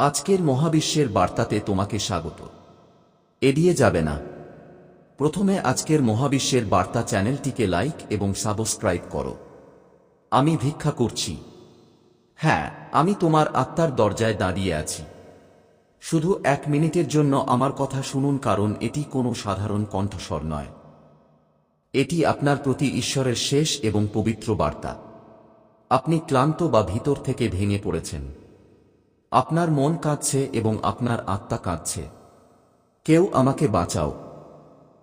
আজকের মহাবিশ্বের বার্তাতে তোমাকে স্বাগত। এড়িয়ে যাবে না। প্রথমে আজকের মহাবিশ্বের বার্তা চ্যানেলটিকে লাইক এবং সাবস্ক্রাইব করো। আমি ভিক্ষা করছি। হ্যাঁ আমি তোমার আত্মার দরজায় দাঁড়িয়ে আছি। শুধু এক মিনিটের জন্য আমার কথা শুনুন কারণ এটি কোনো সাধারণ কণ্ঠস্বর নয়। এটি আপনার প্রতি ঈশ্বরের শেষ এবং পবিত্র বার্তা। আপনি ক্লান্ত বা ভিতর থেকে ভেঙে পড়েছেন। আপনার মন কাঁদছে এবং আপনার আত্মা কাঁদছে। কেউ আমাকে বাঁচাও।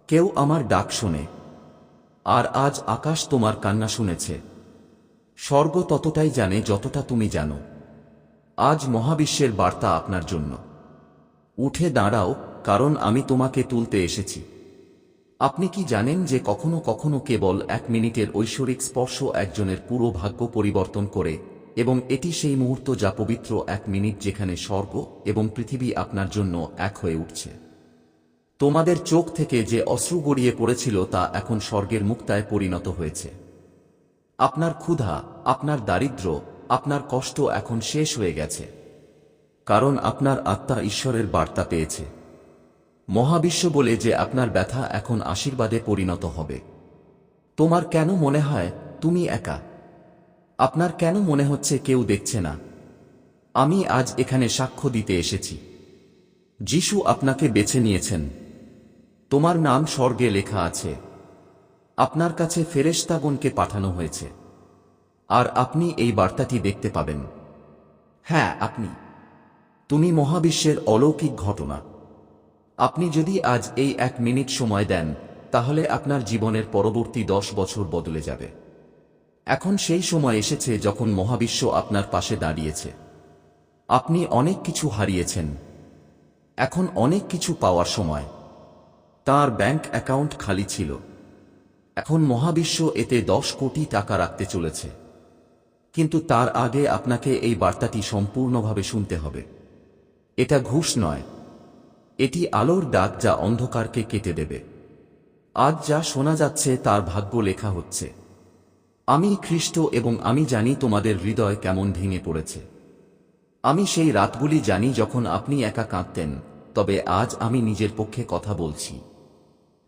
কেউ আমার ডাক শোনে। আর আজ আকাশ তোমার কান্না শুনেছে। স্বর্গ ততটাই জানে যতটা তুমি জানো। আজ মহাবিশ্বের বার্তা আপনার জন্য। উঠে দাঁড়াও, কারণ আমি তোমাকে তুলতে এসেছি। আপনি কি জানেন যে কখনো কখনো কেবল এক মিনিটের ঐশ্বরিক স্পর্শ একজনের পুরো ভাগ্য পরিবর্তন করে এবং এটি সেই মুহূর্ত যা পবিত্র এক মিনিট যেখানে স্বর্গ এবং পৃথিবী আপনার জন্য এক হয়ে উঠছে। তোমাদের চোখ থেকে যে অশ্রু গড়িয়ে পড়েছিল তা এখন স্বর্গের মুক্তায় পরিণত হয়েছে। আপনার ক্ষুধা, আপনার দারিদ্র, আপনার কষ্ট এখন শেষ হয়ে গেছে। কারণ আপনার আত্মা ঈশ্বরের বার্তা পেয়েছে। মহাবিশ্ব বলে যে আপনার ব্যথা এখন আশীর্বাদে পরিণত হবে। তোমার কেন মনে হয়, তুমি একা? আপনার কেন মনে হচ্ছে কেউ দেখছে না? আমি আজ এখানে সাক্ষ্য দিতে এসেছি। যিশু আপনাকে বেছে নিয়েছেন। তোমার নাম স্বর্গে লেখা আছে। আপনার কাছে ফেরেশতাগণকে পাঠানো হয়েছে। আর আপনি এই বার্তাটি দেখতে পাবেন। হ্যাঁ আপনি। তুমি মহাবিশ্বের অলৌকিক ঘটনা। আপনি যদি আজ এই এক মিনিট সময় দেন, তাহলে আপনার জীবনের পরবর্তী দশ বছর বদলে যাবে। এখন সেই সময় এসেছে যখন মহাবিশ্ব আপনার পাশে দাঁড়িয়েছে। আপনি অনেক কিছু হারিয়েছেন। এখন অনেক কিছু পাওয়ার সময়। তার ব্যাংক অ্যাকাউন্ট খালি ছিল। এখন মহাবিশ্ব এতে দশ কোটি টাকা রাখতে চলেছে। কিন্তু তার আগে আপনাকে এই বার্তাটি সম্পূর্ণভাবে শুনতে হবে। এটা ঘুষ নয়। এটি আলোর ডাক যা অন্ধকারকে কেটে দেবে। আজ যা শোনা যাচ্ছে তার ভাগ্য লেখা হচ্ছে। আমি খ্রিস্ট এবং আমি জানি তোমাদের হৃদয় কেমন ভেঙে পড়েছে। আমি সেই রাতগুলি জানি যখন আপনি একা কাঁদতেন, তবে আজ আমি নিজের পক্ষে কথা বলছি।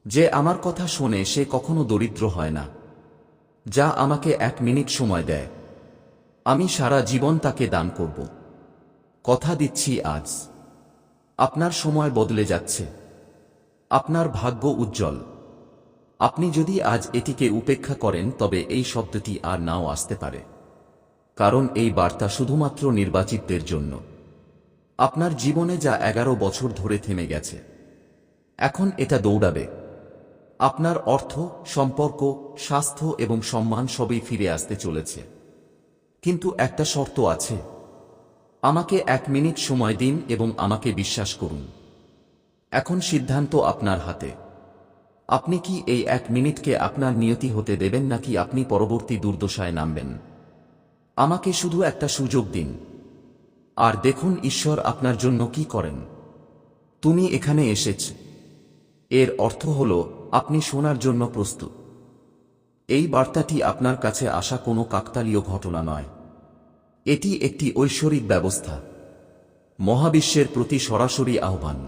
যে আমার কথা শোনে সে কখনো দরিদ্র হয় না। যা আমাকে এক মিনিট সময় দেয়। আমি সারা জীবন তাকে দান করব। কথা দিচ্ছি আজ। আপনার সময় বদলে যাচ্ছে। আপনার ভাগ্য উজ্জ্বল। আপনি যদি আজ এটিকে উপেক্ষা করেন, তবে এই শব্দটি আর নাও আসতে পারে। কারণ এই বার্তা শুধুমাত্র নির্বাচিতদের জন্য। আপনার জীবনে যা এগারো বছর ধরে থেমে গেছে, এখন এটা দৌড়াবে। আপনার অর্থ, সম্পর্ক, স্বাস্থ্য এবং সম্মান সবই ফিরে আসতে চলেছে। কিন্তু একটা শর্ত আছে। আমাকে এক মিনিট সময় দিন এবং আমাকে বিশ্বাস করুন। এখন সিদ্ধান্ত আপনার হাতে। আপনি কি এই এক মিনিটকে আপনার নিয়তি হতে দেবেন নাকি আপনি পরবর্তী দুর্দশায় নামবেন? আমাকে শুধু একটা সুযোগ দিন। আর দেখুন ঈশ্বর আপনার জন্য কি করেন। তুমি এখানে এসেছ। এর অর্থ হল, আপনি শোনার জন্য প্রস্তুত। এই বার্তাটি আপনার কাছে আসা কোনো কাকতালীয় ঘটনা নয়। এটি একটি ঐশ্বরিক ব্যবস্থা। মহাবিশ্বের প্রতি সরাসরি আহ্বান।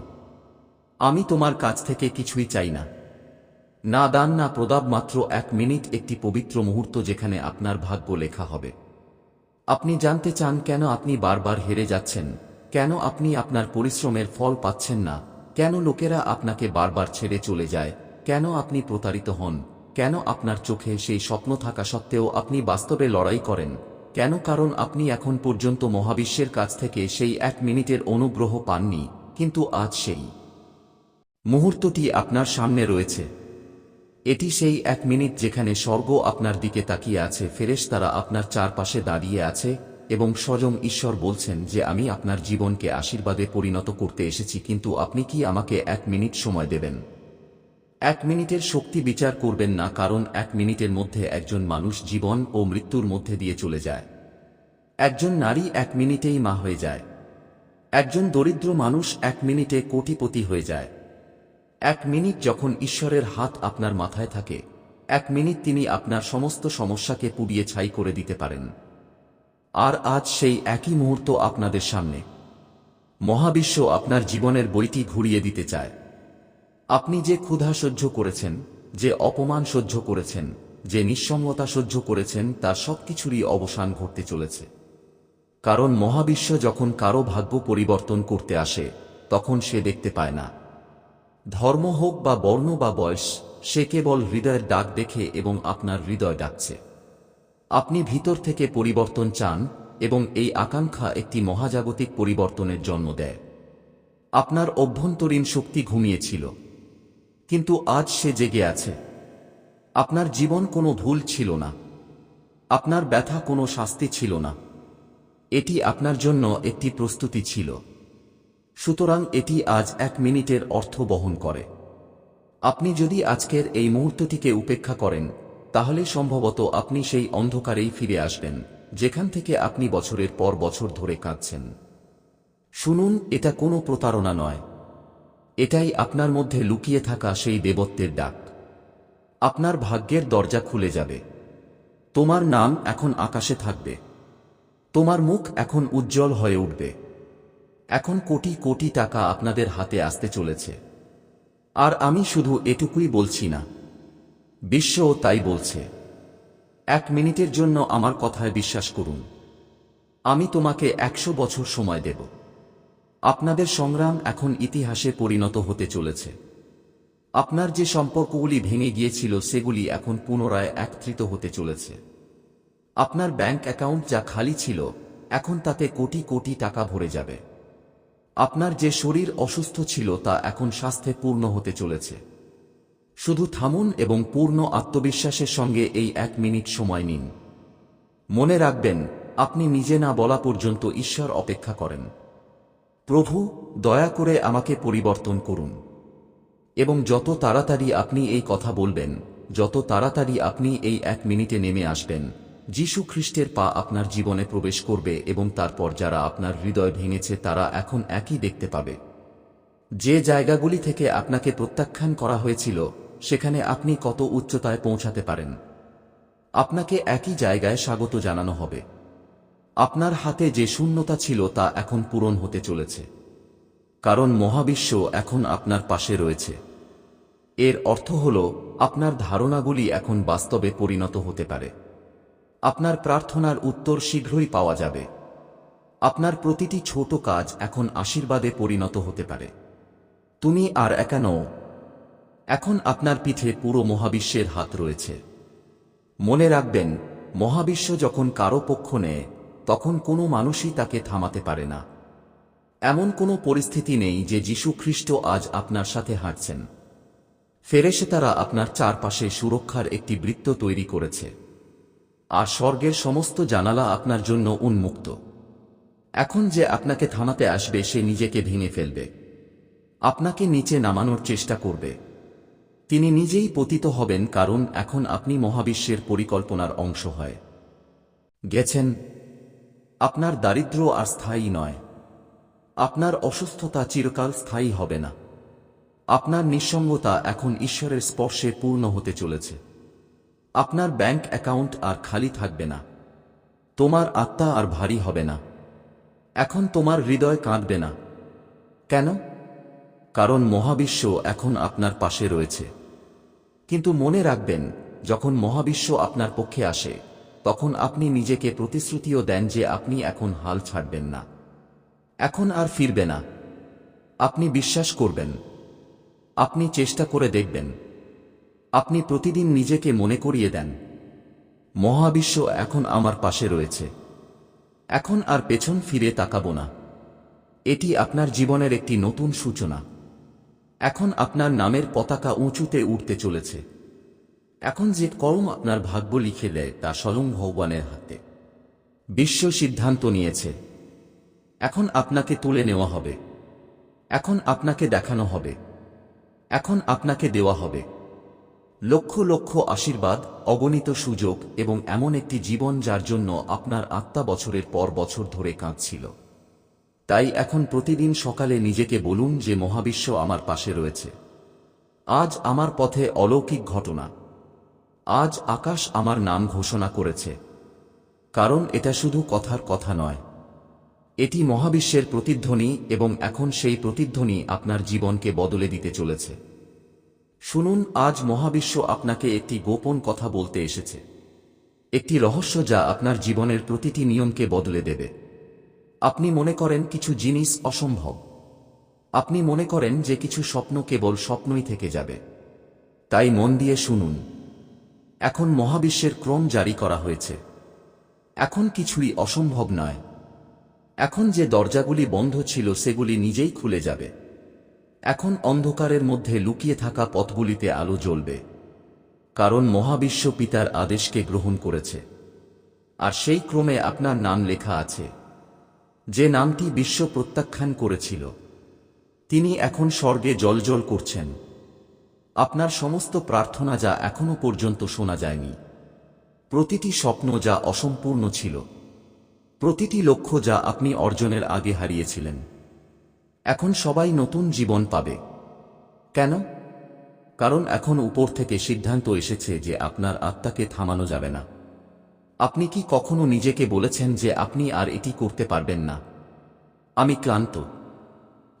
আমি তোমার কাছ থেকে কিছুই চাই না। না দান, না প্রদাব মাত্র এক মিনিট একটি পবিত্র মুহূর্ত যেখানে আপনার ভাগ্য লেখা হবে। আপনি জানতে চান কেন আপনি বারবার হেরে যাচ্ছেন? কেন আপনি আপনার পরিশ্রমের ফল পাচ্ছেন না? কেন লোকেরা আপনাকে বারবার ছেড়ে চলে যায়? কেন আপনি প্রতারিত হন? কেন আপনার চোখে সেই স্বপ্ন থাকা সত্ত্বেও আপনি বাস্তবে লড়াই করেন? কেন কারণ আপনি এখন পর্যন্ত মহাবিশ্বের কাছ থেকে সেই এক মিনিটের অনুগ্রহ পাননি, কিন্তু আজ সেই মুহূর্তটি আপনার সামনে রয়েছে। এটি সেই এক মিনিট যেখানে স্বর্গ আপনার দিকে তাকিয়ে আছে ফেরেশ তারা আপনার চারপাশে দাঁড়িয়ে আছে এবং স্বয়ং ঈশ্বর বলছেন যে আমি আপনার জীবনকে আশীর্বাদে পরিণত করতে এসেছি, কিন্তু আপনি কি আমাকে এক মিনিট সময় দেবেন? এক মিনিটের শক্তি বিচার করবেন না, কারণ এক মিনিটের মধ্যে একজন মানুষ জীবন ও মৃত্যুর মধ্যে দিয়ে চলে যায়। একজন নারী এক মিনিটেই মা হয়ে যায়। একজন দরিদ্র মানুষ এক মিনিটে কোটিপতি হয়ে যায়। এক মিনিট যখন ঈশ্বরের হাত আপনার মাথায় থাকে, এক মিনিট তিনি আপনার সমস্ত সমস্যাকে পুড়িয়ে ছাই করে দিতে পারেন। আর আজ সেই একই মুহূর্ত আপনাদের সামনে। মহাবিশ্ব আপনার জীবনের বইটি ঘুরিয়ে দিতে চায়। আপনি যে ক্ষুধা সহ্য করেছেন, যে অপমান সহ্য করেছেন, যে নিঃসঙ্গতা সহ্য করেছেন তার সবকিছুরই অবসান ঘটতে চলেছে। কারণ মহাবিশ্ব যখন কারও ভাগ্য পরিবর্তন করতে আসে, তখন সে দেখতে পায় না। ধর্ম হোক বা বর্ণ বা বয়স, সে কেবল হৃদয়ের ডাক দেখে এবং আপনার হৃদয় ডাকছে। আপনি ভিতর থেকে পরিবর্তন চান এবং এই আকাঙ্ক্ষা একটি মহাজাগতিক পরিবর্তনের জন্ম দেয়। আপনার অভ্যন্তরীণ শক্তি ঘুমিয়েছিল। কিন্তু আজ সে জেগে আছে। আপনার জীবন কোনো ভুল ছিল না। আপনার ব্যথা কোনো শাস্তি ছিল না। এটি আপনার জন্য একটি প্রস্তুতি ছিল। সুতরাং এটি আজ এক মিনিটের অর্থ বহন করে। আপনি যদি আজকের এই মুহূর্তটিকে উপেক্ষা করেন, তাহলে সম্ভবত আপনি সেই অন্ধকারেই ফিরে আসবেন, যেখান থেকে আপনি বছরের পর বছর ধরে কাঁদছেন। শুনুন, এটা কোনো প্রতারণা নয়। এটাই আপনার মধ্যে লুকিয়ে থাকা সেই দেবত্বের ডাক। আপনার ভাগ্যের দরজা খুলে যাবে। তোমার নাম এখন আকাশে থাকবে। তোমার মুখ এখন উজ্জ্বল হয়ে উঠবে। এখন কোটি কোটি টাকা আপনাদের হাতে আসতে চলেছে। আর আমি শুধু এটুকুই বলছি না। বিশ্বও তাই বলছে। এক মিনিটের জন্য আমার কথায় বিশ্বাস করুন। আমি তোমাকে একশো বছর সময় দেব। আপনাদের সংগ্রাম এখন ইতিহাসে পরিণত হতে চলেছে। আপনার যে সম্পর্কগুলি ভেঙে গিয়েছিল সেগুলি এখন পুনরায় একত্রিত হতে চলেছে। আপনার ব্যাংক অ্যাকাউন্ট যা খালি ছিল, এখন তাতে কোটি কোটি টাকা ভরে যাবে। আপনার যে শরীর অসুস্থ ছিল তা এখন স্বাস্থ্যে পূর্ণ হতে চলেছে। শুধু থামুন এবং পূর্ণ আত্মবিশ্বাসের সঙ্গে এই এক মিনিট সময় নিন। মনে রাখবেন, আপনি নিজে না বলা পর্যন্ত ঈশ্বর অপেক্ষা করেন। প্রভু, দয়া করে আমাকে পরিবর্তন করুন। এবং যত তাড়াতাড়ি আপনি এই কথা বলবেন, যত তাড়াতাড়ি আপনি এই এক মিনিটে নেমে আসবেন। যীশু খ্রিস্টের পা আপনার জীবনে প্রবেশ করবে এবং তারপর যারা আপনার হৃদয় ভেঙেছে তারা এখন একই দেখতে পাবে। যে জায়গাগুলি থেকে আপনাকে প্রত্যাখ্যান করা হয়েছিল, সেখানে আপনি কত উচ্চতায় পৌঁছাতে পারেন। আপনাকে একই জায়গায় স্বাগত জানানো হবে। আপনার হাতে যে শূন্যতা ছিল তা এখন পূরণ হতে চলেছে। কারণ মহাবিশ্ব এখন আপনার পাশে রয়েছে। এর অর্থ হল, আপনার ধারণাগুলি এখন বাস্তবে পরিণত হতে পারে। আপনার প্রার্থনার উত্তর শীঘ্রই পাওয়া যাবে। আপনার প্রতিটি ছোট কাজ এখন আশীর্বাদে পরিণত হতে পারে। তুমি আর একা নও। এখন আপনার পিঠে পুরো মহাবিশ্বের হাত রয়েছে। মনে রাখবেন, মহাবিশ্ব যখন কারও পক্ষ নেয়, তখন কোনো মানুষই তাকে থামাতে পারে না। এমন কোনো পরিস্থিতি নেই যে যীশু খ্রিস্ট আজ আপনার সাথে হাঁটছেন। ফেরেসে তারা আপনার চারপাশে সুরক্ষার একটি বৃত্ত তৈরি করেছে। আর স্বর্গের সমস্ত জানালা আপনার জন্য উন্মুক্ত। এখন যে আপনাকে থামাতে আসবে, সে নিজেকে ভেঙে ফেলবে। আপনাকে নিচে নামানোর চেষ্টা করবে। তিনি নিজেই পতিত হবেন, কারণ এখন আপনি মহাবিশ্বের পরিকল্পনার অংশ হয়। গেছেন, আপনার দারিদ্র আর স্থায়ী নয়। আপনার অসুস্থতা চিরকাল স্থায়ী হবে না। আপনার নিঃসঙ্গতা এখন ঈশ্বরের স্পর্শে পূর্ণ হতে চলেছে। আপনার ব্যাংক অ্যাকাউন্ট আর খালি থাকবে না। তোমার আত্মা আর ভারী হবে না। এখন তোমার হৃদয় কাঁদবে না। কেন? কারণ মহাবিশ্ব এখন আপনার পাশে রয়েছে। কিন্তু মনে রাখবেন, যখন মহাবিশ্ব আপনার পক্ষে আসে, তখন আপনি নিজেকে প্রতিশ্রুতিও দেন যে আপনি এখন হাল ছাড়বেন না। এখন আর ফিরবে না। আপনি বিশ্বাস করবেন। আপনি চেষ্টা করে দেখবেন। আপনি প্রতিদিন নিজেকে মনে করিয়ে দেন। মহাবিশ্ব এখন আমার পাশে রয়েছে। এখন আর পেছন ফিরে তাকাবো না। এটি আপনার জীবনের একটি নতুন সূচনা। এখন আপনার নামের পতাকা উঁচুতে উঠতে চলেছে। এখন যে কর্ম আপনার ভাগ্য লিখে দেয় তা স্বয়ং ভগবানের হাতে। বিশ্ব সিদ্ধান্ত নিয়েছে। এখন আপনাকে তুলে নেওয়া হবে। এখন আপনাকে দেখানো হবে। এখন আপনাকে দেওয়া হবে। লক্ষ লক্ষ আশীর্বাদ, অগণিত সুযোগ এবং এমন একটি জীবন যার জন্য আপনার আত্মা বছরের পর বছর ধরে কাঁদছিল। তাই এখন প্রতিদিন সকালে নিজেকে বলুন যে মহাবিশ্ব আমার পাশে রয়েছে। আজ আমার পথে অলৌকিক ঘটনা। আজ আকাশ আমার নাম ঘোষণা করেছে। কারণ এটা শুধু কথার কথা নয়। এটি মহাবিশ্বের প্রতিধ্বনি এবং এখন সেই প্রতিধ্বনি আপনার জীবনকে বদলে দিতে চলেছে। শুনুন, আজ মহাবিশ্ব আপনাকে একটি গোপন কথা বলতে এসেছে। একটি রহস্য যা আপনার জীবনের প্রতিটি নিয়মকে বদলে দেবে। আপনি মনে করেন কিছু জিনিস অসম্ভব। আপনি মনে করেন যে কিছু স্বপ্ন কেবল স্বপ্নই থেকে যাবে। তাই মন দিয়ে শুনুন। এখন মহাবিশ্বের ক্রম জারি করা হয়েছে। এখন কিছুই অসম্ভব নয়। এখন যে দরজাগুলি বন্ধ ছিল সেগুলি নিজেই খুলে যাবে। এখন অন্ধকারের মধ্যে লুকিয়ে থাকা পথগুলিতে আলো জ্বলবে, কারণ মহাবিশ্ব পিতার আদেশকে গ্রহণ করেছে। আর সেই ক্রমে আপনার নাম লেখা আছে, যে নামটি বিশ্ব প্রত্যাখ্যান করেছিল। তিনি এখন স্বর্গে জলজল করছেন। আপনার সমস্ত প্রার্থনা যা এখনও পর্যন্ত শোনা যায়নি। প্রতিটি স্বপ্ন যা অসম্পূর্ণ ছিল। প্রতিটি লক্ষ্য যা আপনি অর্জনের আগে হারিয়েছিলেন। এখন সবাই নতুন জীবন পাবে। কেন? কারণ এখন উপর থেকে সিদ্ধান্ত এসেছে যে আপনার আত্মাকে থামানো যাবে না। আপনি কি কখনো নিজেকে বলেছেন যে আপনি আর এটি করতে পারবেন না? আমি ক্লান্ত।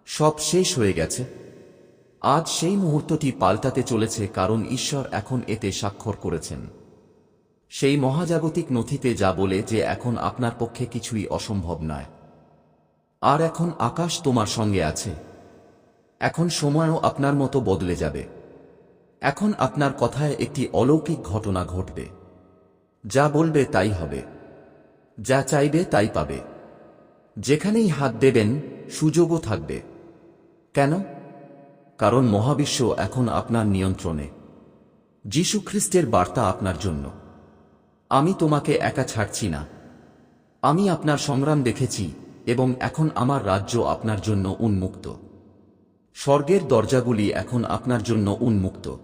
সব শেষ হয়ে গেছে। আজ সেই মুহূর্তটি পাল্টাতে চলেছে কারণ ঈশ্বর এখন এতে স্বাক্ষর করেছেন। সেই মহাজাগতিক নথিতে যা বলে যে এখন আপনার পক্ষে কিছুই অসম্ভব নয়। আর এখন আকাশ তোমার সঙ্গে আছে। এখন সময়ও আপনার মতো বদলে যাবে। এখন আপনার কথায় একটি অলৌকিক ঘটনা ঘটবে। যা বলবে তাই হবে। যা চাইবে তাই পাবে। যেখানেই হাত দেবেন, সুযোগও থাকবে। কেন? কারণ মহাবিশ্ব এখন আপনার নিয়ন্ত্রণে। যীশুখ্রিস্টের বার্তা আপনার জন্য। আমি তোমাকে একা ছাড়ছি না। আমি আপনার সংগ্রাম দেখেছি। এবং এখন আমার রাজ্য আপনার জন্য উন্মুক্ত। স্বর্গের দরজাগুলি এখন আপনার জন্য উন্মুক্ত।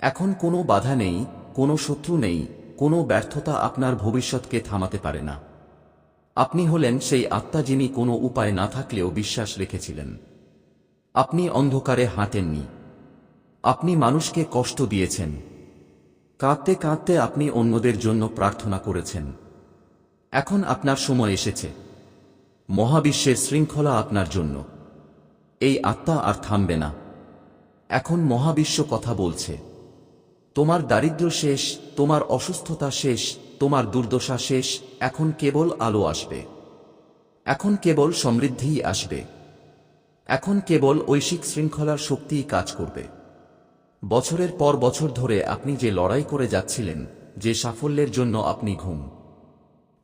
এখন কোনো বাধা নেই, কোনো শত্রু নেই, কোনো ব্যর্থতা আপনার ভবিষ্যৎকে থামাতে পারে না। আপনি হলেন সেই আত্মা যিনি কোনো উপায় না থাকলেও বিশ্বাস রেখেছিলেন। আপনি অন্ধকারে হাঁটেননি। আপনি মানুষকে কষ্ট দিয়েছেন। কাঁদতে কাঁদতে আপনি অন্যদের জন্য প্রার্থনা করেছেন। এখন আপনার সময় এসেছে। মহাবিশ্বের শৃঙ্খলা আপনার জন্য। এই আত্মা আর থামবে না। এখন মহাবিশ্ব কথা বলছে। তোমার দারিদ্র শেষ, তোমার অসুস্থতা শেষ, তোমার দুর্দশা শেষ, এখন কেবল আলো আসবে। এখন কেবল সমৃদ্ধিই আসবে। এখন কেবল ঐশিক শৃঙ্খলার শক্তিই কাজ করবে। বছরের পর বছর ধরে আপনি যে লড়াই করে যাচ্ছিলেন, যে সাফল্যের জন্য আপনি ঘুম।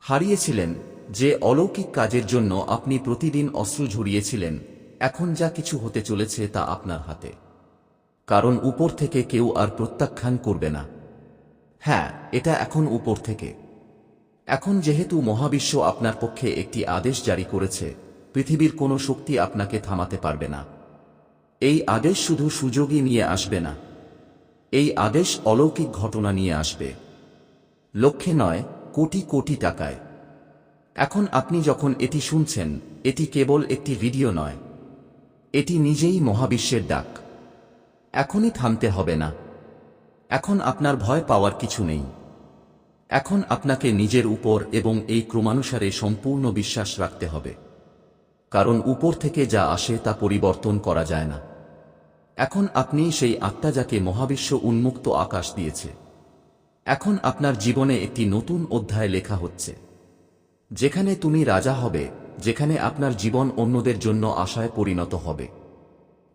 হারিয়েছিলেন যে অলৌকিক কাজের জন্য আপনি প্রতিদিন অস্ত্র ঝরিয়েছিলেন, এখন যা কিছু হতে চলেছে তা আপনার হাতে। কারণ উপর থেকে কেউ আর প্রত্যাখ্যান করবে না। হ্যাঁ এটা এখন উপর থেকে। এখন যেহেতু মহাবিশ্ব আপনার পক্ষে একটি আদেশ জারি করেছে, পৃথিবীর কোনো শক্তি আপনাকে থামাতে পারবে না। এই আদেশ শুধু সুযোগই নিয়ে আসবে না। এই আদেশ অলৌকিক ঘটনা নিয়ে আসবে। লক্ষ্যে নয়, কোটি কোটি টাকায়। এখন আপনি যখন এটি শুনছেন, এটি কেবল একটি ভিডিও নয়। এটি নিজেই মহাবিশ্বের ডাক। এখনই থামতে হবে না। এখন আপনার ভয় পাওয়ার কিছু নেই। এখন আপনাকে নিজের উপর এবং এই ক্রমানুসারে সম্পূর্ণ বিশ্বাস রাখতে হবে। কারণ উপর থেকে যা আসে তা পরিবর্তন করা যায় না। এখন আপনি সেই আত্মা যাকে মহাবিশ্ব উন্মুক্ত আকাশ দিয়েছে। এখন আপনার জীবনে একটি নতুন অধ্যায় লেখা হচ্ছে। যেখানে তুমি রাজা হবে, যেখানে আপনার জীবন অন্যদের জন্য আশায় পরিণত হবে।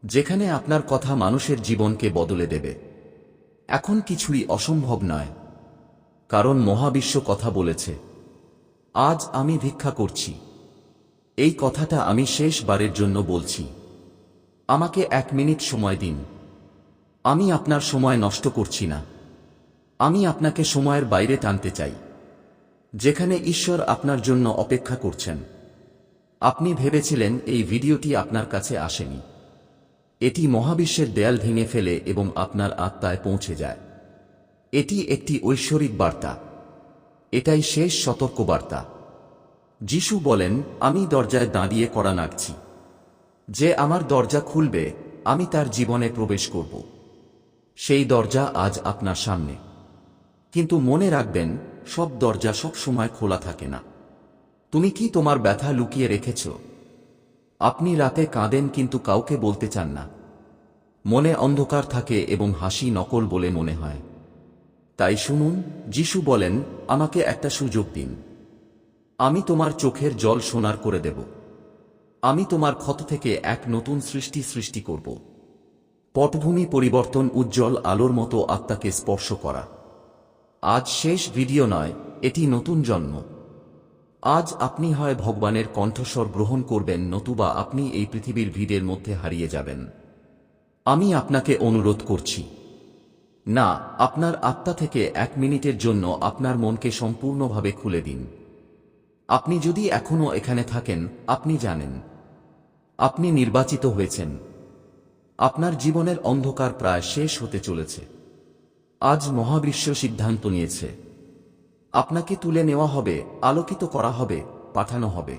যেখানে আপনার কথা মানুষের জীবনকে বদলে দেবে। এখন কিছুই অসম্ভব নয়। কারণ মহাবিশ্ব কথা বলেছে, আজ আমি ভিক্ষা করছি। এই কথাটা আমি শেষবারের জন্য বলছি। আমাকে এক মিনিট সময় দিন। আমি আপনার সময় নষ্ট করছি না। আমি আপনাকে সময়ের বাইরে টানতে চাই। যেখানে ঈশ্বর আপনার জন্য অপেক্ষা করছেন। আপনি ভেবেছিলেন এই ভিডিওটি আপনার কাছে আসেনি। এটি মহাবিশ্বের দেয়াল ভেঙে ফেলে এবং আপনার আত্মায় পৌঁছে যায়। এটি একটি ঐশ্বরিক বার্তা। এটাই শেষ সতর্ক বার্তা যিশু বলেন, আমি দরজায় দাঁড়িয়ে করা নাগছি যে আমার দরজা খুলবে, আমি তার জীবনে প্রবেশ করব। সেই দরজা আজ আপনার সামনে। কিন্তু মনে রাখবেন সব দরজা সব সময় খোলা থাকে না। তুমি কি তোমার ব্যথা লুকিয়ে রেখেছ? আপনি রাতে কাঁদেন কিন্তু কাউকে বলতে চান না। মনে অন্ধকার থাকে এবং হাসি নকল বলে মনে হয়। তাই শুনুন, যিশু বলেন, আমাকে একটা সুযোগ দিন। আমি তোমার চোখের জল সোনার করে দেব। আমি তোমার ক্ষত থেকে এক নতুন সৃষ্টি সৃষ্টি করব। পটভূমি পরিবর্তন উজ্জ্বল আলোর মতো আত্মাকে স্পর্শ করা। আজ শেষ ভিডিও নয়, এটি নতুন জন্ম। আজ আপনি হয় ভগবানের কণ্ঠস্বর গ্রহণ করবেন, নতুবা আপনি এই পৃথিবীর ভিড়ের মধ্যে হারিয়ে যাবেন। আমি আপনাকে অনুরোধ করছি। না, আপনার আত্মা থেকে এক মিনিটের জন্য আপনার মনকে সম্পূর্ণভাবে খুলে দিন। আপনি যদি এখনও এখানে থাকেন, আপনি জানেন। আপনি নির্বাচিত হয়েছেন। আপনার জীবনের অন্ধকার প্রায় শেষ হতে চলেছে। আজ মহাবিশ্ব সিদ্ধান্ত নিয়েছে। আপনাকে তুলে নেওয়া হবে, আলোকিত করা হবে, পাঠানো হবে।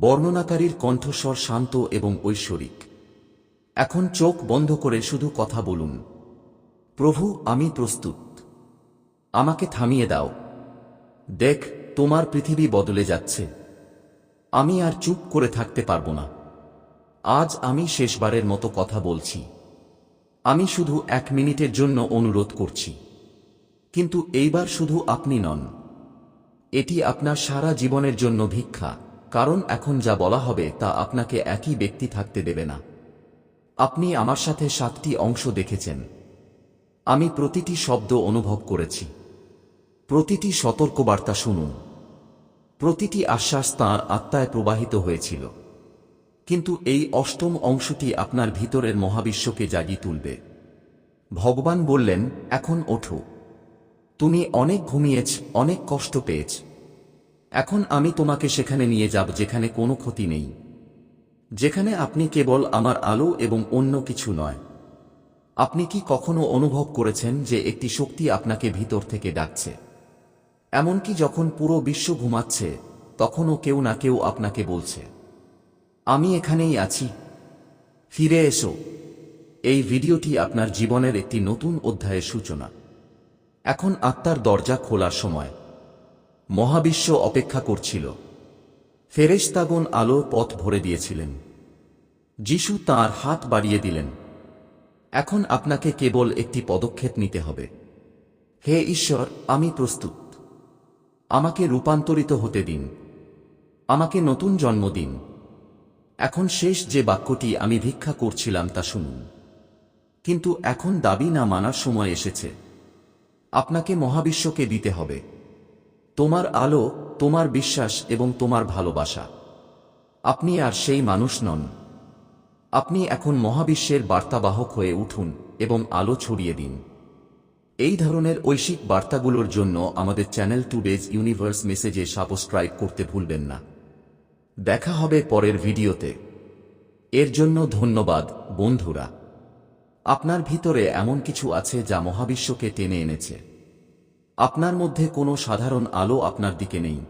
বর্ণনাকারীর কণ্ঠস্বর শান্ত এবং ঐশ্বরিক। এখন চোখ বন্ধ করে শুধু কথা বলুন। প্রভু, আমি প্রস্তুত। আমাকে থামিয়ে দাও। দেখ, তোমার পৃথিবী বদলে যাচ্ছে। আমি আর চুপ করে থাকতে পারব না। আজ আমি শেষবারের মতো কথা বলছি। আমি শুধু এক মিনিটের জন্য অনুরোধ করছি। কিন্তু এইবার শুধু আপনি নন। এটি আপনার সারা জীবনের জন্য ভিক্ষা, কারণ এখন যা বলা হবে তা আপনাকে একই ব্যক্তি থাকতে দেবে না। আপনি আমার সাথে সাতটি অংশ দেখেছেন। আমি প্রতিটি শব্দ অনুভব করেছি। প্রতিটি সতর্কবার্তা শুনুন। প্রতিটি আশ্বাস তাঁর আত্মায় প্রবাহিত হয়েছিল। কিন্তু এই অষ্টম অংশটি আপনার ভিতরের মহাবিশ্বকে জাগিয়ে তুলবে। ভগবান বললেন, এখন ওঠো। তুমি অনেক ঘুমিয়েছ, অনেক কষ্ট পেয়েছ। এখন আমি তোমাকে সেখানে নিয়ে যাব যেখানে কোনো ক্ষতি নেই। যেখানে আপনি কেবল আমার আলো এবং অন্য কিছু নয়। আপনি কি কখনো অনুভব করেছেন যে একটি শক্তি আপনাকে ভিতর থেকে ডাকছে? এমনকি যখন পুরো বিশ্ব ঘুমাচ্ছে, তখনও কেউ না কেউ আপনাকে বলছে। আমি এখানেই আছি। ফিরে এসো। এই ভিডিওটি আপনার জীবনের একটি নতুন অধ্যায়ের সূচনা। এখন আত্মার দরজা খোলার সময়। মহাবিশ্ব অপেক্ষা করছিল। ফেরেশতাগণ আলো পথ ভরে দিয়েছিলেন। যিশু তার হাত বাড়িয়ে দিলেন। এখন আপনাকে কেবল একটি পদক্ষেপ নিতে হবে। হে ঈশ্বর, আমি প্রস্তুত। আমাকে রূপান্তরিত হতে দিন। আমাকে নতুন জন্ম দিন এখন শেষ যে বাক্যটি আমি ভিক্ষা করছিলাম তা শুনুন। কিন্তু এখন দাবি না মানার সময় এসেছে। আপনাকে মহাবিশ্বকে দিতে হবে। তোমার আলো, তোমার বিশ্বাস এবং তোমার ভালোবাসা। আপনি আর সেই মানুষ নন। আপনি এখন মহাবিশ্বের বার্তাবাহক হয়ে উঠুন এবং আলো ছড়িয়ে দিন। এই ধরনের ঐশিক বার্তাগুলোর জন্য আমাদের চ্যানেল টু ডেজ ইউনিভার্স মেসেজে সাবস্ক্রাইব করতে ভুলবেন না। দেখা হবে পরের ভিডিওতে। এর জন্য ধন্যবাদ, বন্ধুরা। আপনার ভিতরে এমন কিছু আছে যা মহাবিশ্বকে টেনে এনেছে। আপনার মধ্যে কোনো সাধারণ আলো আপনার দিকে নেই।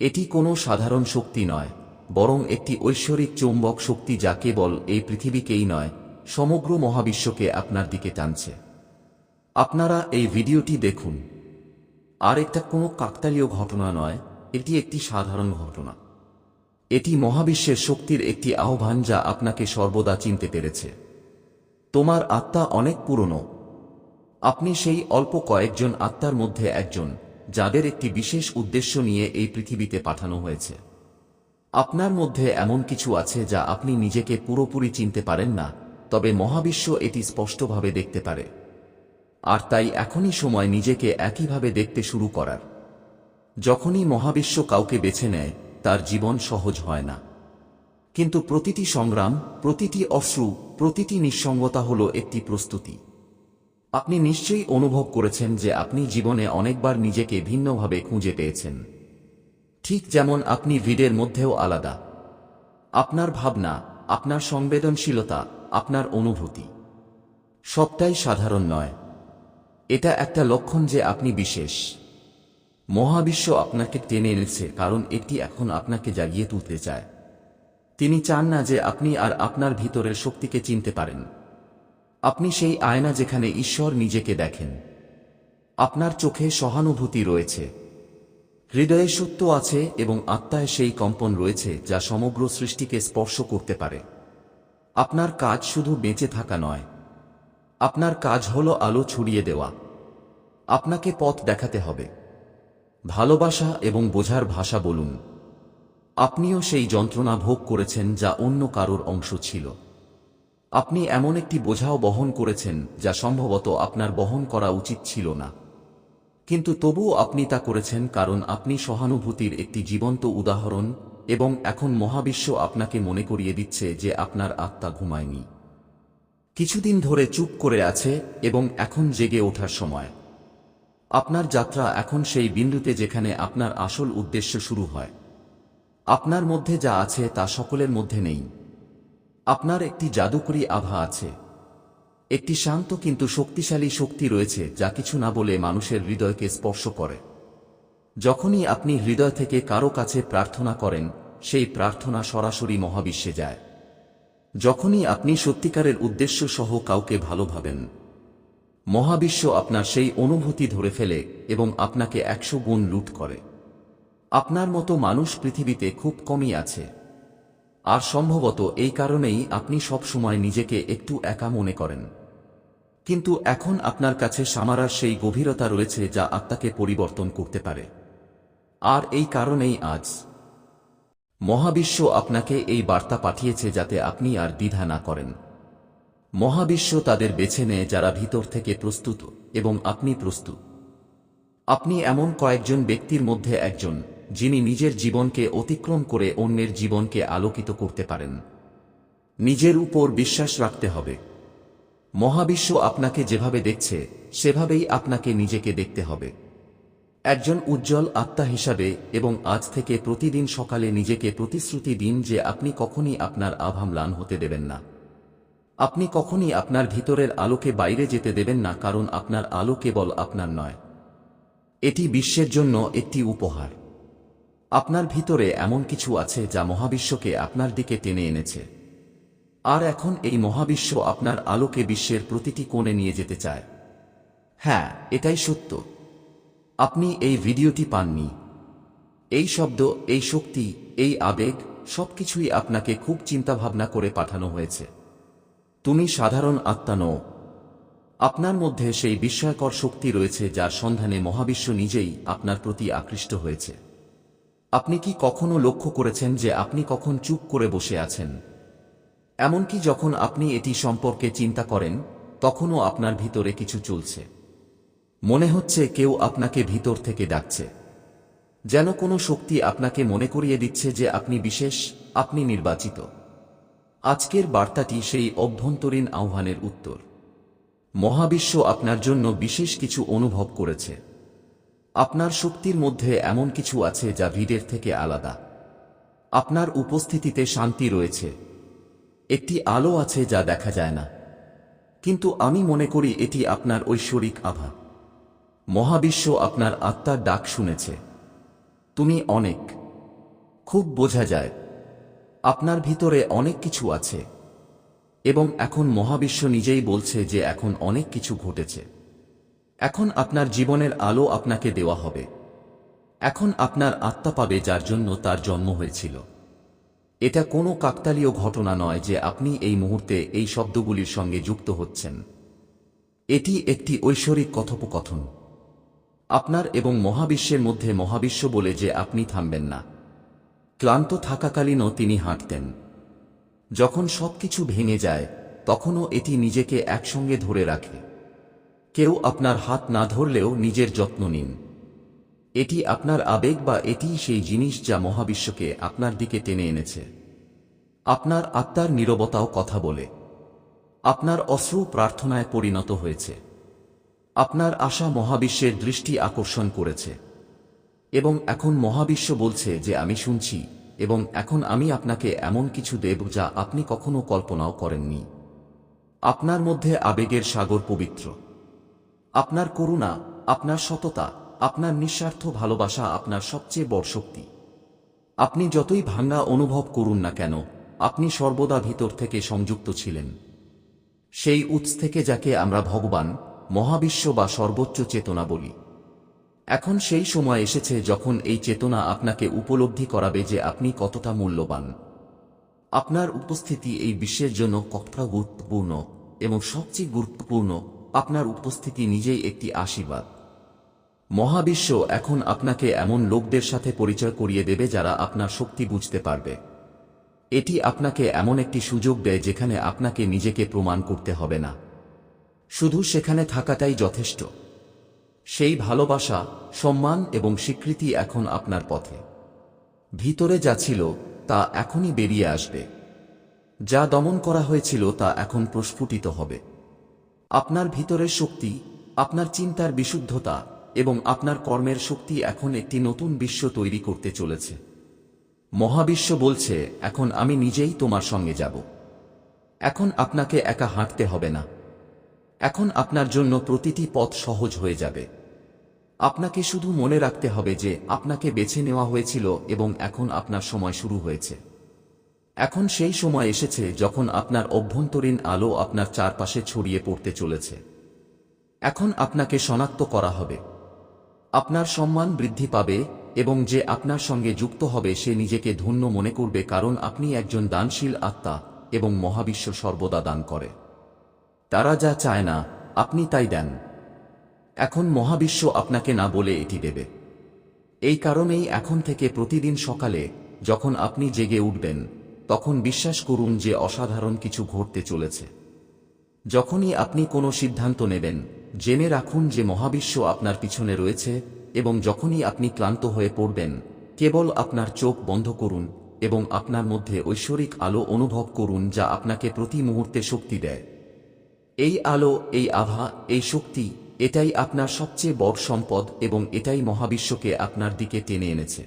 এটি কোনো সাধারণ শক্তি নয়, বরং একটি ঐশ্বরিক চৌম্বক শক্তি যা কেবল এই পৃথিবীকেই নয়, সমগ্র মহাবিশ্বকে আপনার দিকে টানছে। আপনারা এই ভিডিওটি দেখুন। আর একটা কোনো কাকতালীয় ঘটনা নয়, এটি একটি সাধারণ ঘটনা। এটি মহাবিশ্বের শক্তির একটি আহ্বান যা আপনাকে সর্বদা চিনতে পেরেছে। তোমার আত্মা অনেক পুরনো। আপনি সেই অল্প কয়েকজন আত্মার মধ্যে একজন, যাদের একটি বিশেষ উদ্দেশ্য নিয়ে এই পৃথিবীতে পাঠানো হয়েছে। আপনার মধ্যে এমন কিছু আছে যা আপনি নিজেকে পুরোপুরি চিনতে পারেন না, তবে মহাবিশ্ব এটি স্পষ্টভাবে দেখতে পারে। আর তাই এখনই সময় নিজেকে একইভাবে দেখতে শুরু করার। যখনই মহাবিশ্ব কাউকে বেছে নেয় তার জীবন সহজ হয় না। কিন্তু প্রতিটি সংগ্রাম, প্রতিটি অশ্রু, প্রতিটি নিঃসঙ্গতা হল একটি প্রস্তুতি। আপনি নিশ্চয়ই অনুভব করেছেন যে আপনি জীবনে অনেকবার নিজেকে ভিন্নভাবে খুঁজে পেয়েছেন। ঠিক যেমন আপনি ভিড়ের মধ্যেও আলাদা। আপনার ভাবনা, আপনার সংবেদনশীলতা, আপনার অনুভূতি। সবটাই সাধারণ নয়। এটা একটা লক্ষণ যে আপনি বিশেষ। মহাবিশ্ব আপনাকে টেনে এনেছে, কারণ এটি এখন আপনাকে জাগিয়ে তুলতে চায়। তিনি চান না যে আপনি আর আপনার ভিতরের শক্তিকে চিনতে পারেন। আপনি সেই আয়না যেখানে ঈশ্বর নিজেকে দেখেন। আপনার চোখে সহানুভূতি রয়েছে। হৃদয়ে সত্য আছে এবং আত্মায় সেই কম্পন রয়েছে, যা সমগ্র সৃষ্টিকে স্পর্শ করতে পারে। আপনার কাজ শুধু বেঁচে থাকা নয়। আপনার কাজ হল আলো ছড়িয়ে দেওয়া। আপনাকে পথ দেখাতে হবে। ভালোবাসা এবং বোঝার ভাষা বলুন। আপনিও সেই যন্ত্রণা ভোগ করেছেন যা অন্য কারোর অংশ ছিল। আপনি এমন একটি বোঝাও বহন করেছেন যা সম্ভবত আপনার বহন করা উচিত ছিল না। কিন্তু তবুও আপনি তা করেছেন কারণ আপনি সহানুভূতির একটি জীবন্ত উদাহরণ এবং এখন মহাবিশ্ব আপনাকে মনে করিয়ে দিচ্ছে যে আপনার আত্মা ঘুমায়নি। কিছুদিন ধরে চুপ করে আছে এবং এখন জেগে ওঠার সময়। আপনার যাত্রা এখন সেই বিন্দুতে যেখানে আপনার আসল উদ্দেশ্য শুরু হয়। আপনার মধ্যে যা আছে তা সকলের মধ্যে নেই। আপনার একটি জাদুকরী আভা আছে। একটি শান্ত কিন্তু শক্তিশালী শক্তি রয়েছে যা কিছু না বলে মানুষের হৃদয়কে স্পর্শ করে। যখনই আপনি হৃদয় থেকে কারও কাছে প্রার্থনা করেন, সেই প্রার্থনা সরাসরি মহাবিশ্বে যায়। যখনই আপনি সত্যিকারের উদ্দেশ্য সহ কাউকে ভালোভাবেন মহাবিশ্ব আপনার সেই অনুভূতি ধরে ফেলে এবং আপনাকে একশো গুণ লুট করে। আপনার মতো মানুষ পৃথিবীতে খুব কমই আছে। আর সম্ভবত এই কারণেই আপনি সব সময় নিজেকে একটু একা মনে করেন। কিন্তু এখন আপনার কাছে সামারার সেই গভীরতা রয়েছে যা আত্মাকে পরিবর্তন করতে পারে। আর এই কারণেই আজ মহাবিশ্ব আপনাকে এই বার্তা পাঠিয়েছে যাতে আপনি আর দ্বিধা না করেন। মহাবিশ্ব তাদের বেছে নেয় যারা ভিতর থেকে প্রস্তুত এবং আপনি প্রস্তুত। আপনি এমন কয়েকজন ব্যক্তির মধ্যে একজন, যিনি নিজের জীবনকে অতিক্রম করে অন্যের জীবনকে আলোকিত করতে পারেন। নিজের উপর বিশ্বাস রাখতে হবে। মহাবিশ্ব আপনাকে যেভাবে দেখছে, সেভাবেই আপনাকে নিজেকে দেখতে হবে। একজন উজ্জ্বল আত্মা হিসাবে এবং আজ থেকে প্রতিদিন সকালে নিজেকে প্রতিশ্রুতি দিন যে আপনি কখনই আপনার আভামলান হতে দেবেন না। আপনি কখনই আপনার ভিতরের আলোকে বাইরে যেতে দেবেন না, কারণ আপনার আলো কেবল আপনার নয়। এটি বিশ্বের জন্য একটি উপহার। আপনার ভিতরে এমন কিছু আছে যা মহাবিশ্বকে আপনার দিকে টেনে এনেছে। আর এখন এই মহাবিশ্ব আপনার আলোকে বিশ্বের প্রতিটি কোণে নিয়ে যেতে চায়। হ্যাঁ এটাই সত্য। আপনি এই ভিডিওটি পাননি। এই শব্দ, এই শক্তি, এই আবেগ সবকিছুই আপনাকে খুব চিন্তাভাবনা করে পাঠানো হয়েছে। তুমি সাধারণ আত্মা নও। আপনার মধ্যে সেই বিস্ময়কর শক্তি রয়েছে যার সন্ধানে মহাবিশ্ব নিজেই আপনার প্রতি আকৃষ্ট হয়েছে। আপনি কি কখনো লক্ষ্য করেছেন যে আপনি কখন চুপ করে বসে আছেন? এমনকি যখন আপনি এটি সম্পর্কে চিন্তা করেন, তখনও আপনার ভিতরে কিছু চলছে। মনে হচ্ছে কেউ আপনাকে ভিতর থেকে ডাকছে। যেন কোনো শক্তি আপনাকে মনে করিয়ে দিচ্ছে যে আপনি বিশেষ, আপনি নির্বাচিত। আজকের বার্তাটি সেই অভ্যন্তরীণ আহ্বানের উত্তর। মহাবিশ্ব আপনার জন্য বিশেষ কিছু অনুভব করেছে। আপনার শক্তির মধ্যে এমন কিছু আছে যা ভিড়ের থেকে আলাদা। আপনার উপস্থিতিতে শান্তি রয়েছে। একটি আলো আছে যা দেখা যায় না। কিন্তু আমি মনে করি এটি আপনার ঐশ্বরিক আভা। মহাবিশ্ব আপনার আত্মার ডাক শুনেছে। তুমি অনেক। খুব বোঝা যায়। আপনার ভিতরে অনেক কিছু আছে। এবং এখন মহাবিশ্ব নিজেই বলছে যে এখন অনেক কিছু ঘটেছে। এখন আপনার জীবনের আলো আপনাকে দেওয়া হবে। এখন আপনার আত্মা পাবে যার জন্য তার জন্ম হয়েছিল। এটা কোনো কাকতালীয় ঘটনা নয় যে আপনি এই মুহূর্তে এই শব্দগুলির সঙ্গে যুক্ত হচ্ছেন। এটি একটি ঐশ্বরিক কথোপকথন। আপনার এবং মহাবিশ্বের মধ্যে মহাবিশ্ব বলে যে আপনি থামবেন না। ক্লান্ত থাকাকালীনও তিনি হাঁটতেন। যখন সবকিছু ভেঙে যায়, তখনও এটি নিজেকে একসঙ্গে ধরে রাখে। কেউ আপনার হাত না ধরলেও নিজের যত্ন নিন। এটি আপনার আবেগ বা এটি সেই জিনিস যা মহাবিশ্বকে আপনার দিকে টেনে এনেছে। আপনার আত্মার নীরবতাও কথা বলে। আপনার অশ্রু প্রার্থনায় পরিণত হয়েছে। আপনার আশা মহাবিশ্বের দৃষ্টি আকর্ষণ করেছে। এবং এখন মহাবিশ্ব বলছে যে আমি শুনছি, এবং এখন আমি আপনাকে এমন কিছু দেব যা আপনি কখনো কল্পনাও করেননি। আপনার মধ্যে আবেগের সাগর পবিত্র। আপনার করুণা, আপনার সততা, আপনার নিঃস্বার্থ ভালোবাসা আপনার সবচেয়ে বড় শক্তি। আপনি যতই ভাঙ্গা অনুভব করুন না কেন, আপনি সর্বদা ভিতর থেকে সংযুক্ত ছিলেন। সেই উৎস থেকে যাকে আমরা ভগবান, মহাবিশ্ব বা সর্বোচ্চ চেতনা বলি। এখন সেই সময় এসেছে যখন এই চেতনা আপনাকে উপলব্ধি করাবে যে আপনি কতটা মূল্যবান। আপনার উপস্থিতি এই বিশ্বের জন্য কতটা গুরুত্বপূর্ণ এবং সবচেয়ে গুরুত্বপূর্ণ, আপনার উপস্থিতি নিজেই একটি আশীর্বাদ। মহাবিশ্ব এখন আপনাকে এমন লোকদের সাথে পরিচয় করিয়ে দেবে যারা আপনার শক্তি বুঝতে পারবে। এটি আপনাকে এমন একটি সুযোগ দেয় যেখানে আপনাকে নিজেকে প্রমাণ করতে হবে না। শুধু সেখানে থাকাটাই যথেষ্ট। সেই ভালোবাসা সম্মান এবং স্বীকৃতি এখন আপনার পথে। ভিতরে যা ছিল, তা এখনই বেরিয়ে আসবে। যা দমন করা হয়েছিল, তা এখন প্রস্ফুটিত হবে। আপনার ভিতরের শক্তি, আপনার চিন্তার বিশুদ্ধতা এবং আপনার কর্মের শক্তি এখন একটি নতুন বিশ্ব তৈরি করতে চলেছে। মহাবিশ্ব বলছে, এখন আমি নিজেই তোমার সঙ্গে যাব। এখন আপনাকে একা হাঁটতে হবে না। এখন আপনার জন্য প্রতিটি পথ সহজ হয়ে যাবে। আপনাকে শুধু মনে রাখতে হবে যে আপনাকে বেছে নেওয়া হয়েছিল এবং এখন আপনার সময় শুরু হয়েছে। এখন সেই সময় এসেছে যখন আপনার অভ্যন্তরীণ আলো আপনার চারপাশে ছড়িয়ে পড়তে চলেছে। এখন আপনাকে শনাক্ত করা হবে। আপনার সম্মান বৃদ্ধি পাবে এবং যে আপনার সঙ্গে যুক্ত হবে সে নিজেকে ধন্য মনে করবে কারণ আপনি একজন দানশীল আত্মা এবং মহাবিশ্ব সর্বদা দান করে। তারা যা চায় না, আপনি তাই দেন। এখন মহাবিশ্ব আপনাকে না বলে এটি দেবে। এই কারণেই এখন থেকে প্রতিদিন সকালে যখন আপনি জেগে উঠবেন, তখন বিশ্বাস করুন যে অসাধারণ কিছু ঘটতে চলেছে। যখনই আপনি কোনো সিদ্ধান্ত নেবেন, জেনে রাখুন যে মহাবিশ্ব আপনার পিছনে রয়েছে এবং যখনই আপনি ক্লান্ত হয়ে পড়বেন, কেবল আপনার চোখ বন্ধ করুন এবং আপনার মধ্যে ঐশ্বরিক আলো অনুভব করুন যা আপনাকে প্রতি মুহূর্তে শক্তি দেয়। এই আলো, এই আভা, এই শক্তি এটাই আপনার সবচেয়ে বড় সম্পদ এবং এটাই মহাবিশ্বকে আপনার দিকে টেনে এনেছে।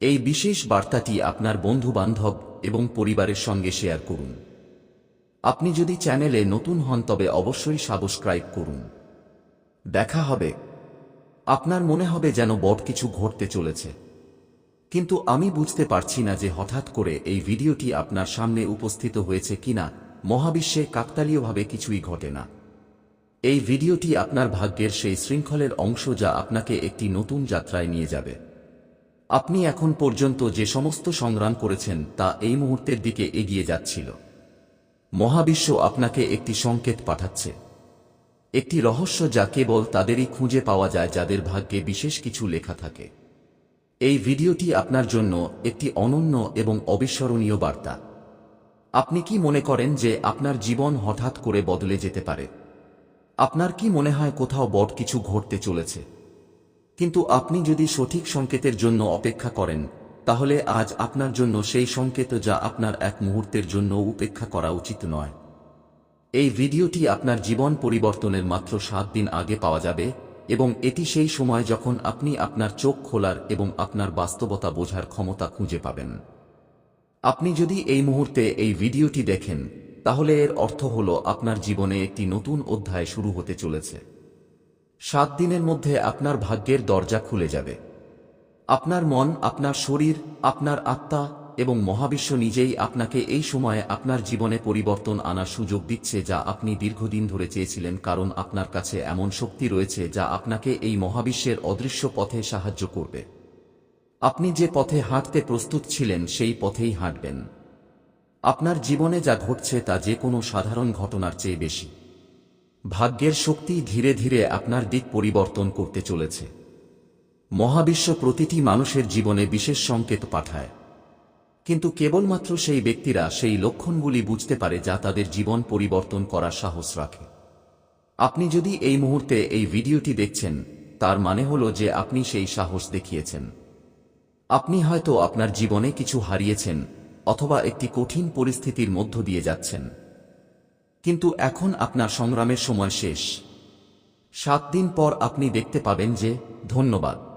এই বিশেষ বার্তাটি আপনার বন্ধু বান্ধব এবং পরিবারের সঙ্গে শেয়ার করুন। আপনি যদি চ্যানেলে নতুন হন তবে অবশ্যই সাবস্ক্রাইব করুন। দেখা হবে। আপনার মনে হবে যেন বড় কিছু ঘটতে চলেছে। কিন্তু আমি বুঝতে পারছি না যে হঠাৎ করে এই ভিডিওটি আপনার সামনে উপস্থিত হয়েছে কিনা। মহাবিশ্বে কাকতালীয়ভাবে কিছুই ঘটে না। এই ভিডিওটি আপনার ভাগ্যের সেই শৃঙ্খলের অংশ যা আপনাকে একটি নতুন যাত্রায় নিয়ে যাবে। আপনি এখন পর্যন্ত যে সমস্ত সংগ্রাম করেছেন তা এই মুহূর্তের দিকে এগিয়ে যাচ্ছিল। মহাবিশ্ব আপনাকে একটি সংকেত পাঠাচ্ছে। একটি রহস্য যা কেবল তাদেরই খুঁজে পাওয়া যায়, যাদের ভাগ্যে বিশেষ কিছু লেখা থাকে। এই ভিডিওটি আপনার জন্য একটি অনন্য এবং অবিস্মরণীয় বার্তা। আপনি কি মনে করেন যে আপনার জীবন হঠাৎ করে বদলে যেতে পারে? আপনার কি মনে হয় কোথাও বট কিছু ঘটতে চলেছে? কিন্তু আপনি যদি সঠিক সংকেতের জন্য অপেক্ষা করেন, তাহলে আজ আপনার জন্য সেই সংকেত যা আপনার এক মুহূর্তের জন্য উপেক্ষা করা উচিত নয়। এই ভিডিওটি আপনার জীবন পরিবর্তনের মাত্র সাত দিন আগে পাওয়া যাবে এবং এটি সেই সময় যখন আপনি আপনার চোখ খোলার এবং আপনার বাস্তবতা বোঝার ক্ষমতা খুঁজে পাবেন। আপনি যদি এই মুহূর্তে এই ভিডিওটি দেখেন তাহলে এর অর্থ হল আপনার জীবনে একটি নতুন অধ্যায় শুরু হতে চলেছে। সাত দিনের মধ্যে আপনার ভাগ্যের দরজা খুলে যাবে। আপনার মন, আপনার শরীর, আপনার আত্মা এবং মহাবিশ্ব নিজেই আপনাকে এই সময়ে আপনার জীবনে পরিবর্তন আনার সুযোগ দিচ্ছে যা আপনি দীর্ঘদিন ধরে চেয়েছিলেন কারণ আপনার কাছে এমন শক্তি রয়েছে যা আপনাকে এই মহাবিশ্বের অদৃশ্য পথে সাহায্য করবে। আপনি যে পথে হাঁটতে প্রস্তুত ছিলেন সেই পথেই হাঁটবেন। আপনার জীবনে যা ঘটছে তা যে কোনো সাধারণ ঘটনার চেয়ে বেশি। ভাগ্যের শক্তি ধীরে ধীরে আপনার দিক পরিবর্তন করতে চলেছে। মহাবিশ্ব প্রতিটি মানুষের জীবনে বিশেষ সংকেত পাঠায়। কিন্তু কেবলমাত্র সেই ব্যক্তিরা সেই লক্ষণগুলি বুঝতে পারে যা তাদের জীবন পরিবর্তন করার সাহস রাখে। আপনি যদি এই মুহূর্তে এই ভিডিওটি দেখছেন, তার মানে হল যে আপনি সেই সাহস দেখিয়েছেন। আপনি হয়তো আপনার জীবনে কিছু হারিয়েছেন অথবা একটি কঠিন পরিস্থিতির মধ্য দিয়ে যাচ্ছেন। কিন্তু এখন আপনার সংগ্রামের সময় শেষ। সাত দিন পর আপনি দেখতে পাবেন যে ধন্যবাদ।